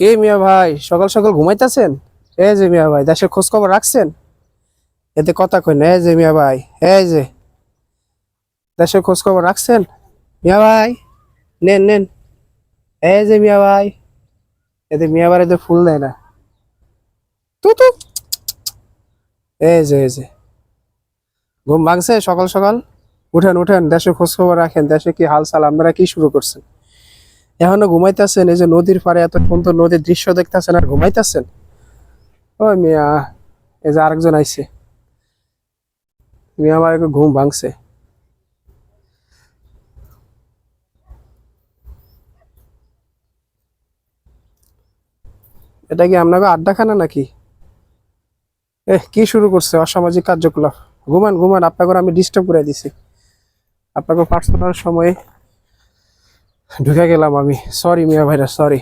কে মিয়া ভাই? সকাল সকাল ঘুমাইতেছেন? এই যে মিয়া ভাই, দেশের খোঁজ খবর রাখছেন? এতে কথা কই না, এই যে মিয়া ভাই, এই যে। দেশের খোঁজ খবর রাখছেন? মিয়া ভাই, নেন নেন। এই যে মিয়া ভাই, এতে মিয়া বাড়িতে ফুল দেয় না। তু তু। এই যে এই যে। ঘুম ভাঙছে সকাল সকাল। উঠেন উঠেন, দেশের খোঁজ খবর রাখেন, দেশে কি হালচাল, আপনারা কি শুরু করছেন? এখনও ঘুমাইতেছেন? এই যে নদীর পাড়ে এত সুন্দর নদীর দৃশ্য দেখতেছেন আর ঘুমাইতেছেন? ওই মিয়া, এই যে আরেকজন আইছে। মিয়া আমার ঘুম ভাঙছে। এটা কি আপনাকে আড্ডাখানা নাকি? এ কি শুরু করছে অসামাজিক কার্যকলাপ? ঘুমান ঘুমান, আপনাকে আমি ডিস্টার্ব করে দিছি। আপনাকে পার্সোনাল সময়ে ঢুকে গেলাম আমি সরি মিয়া ভাইরা সরি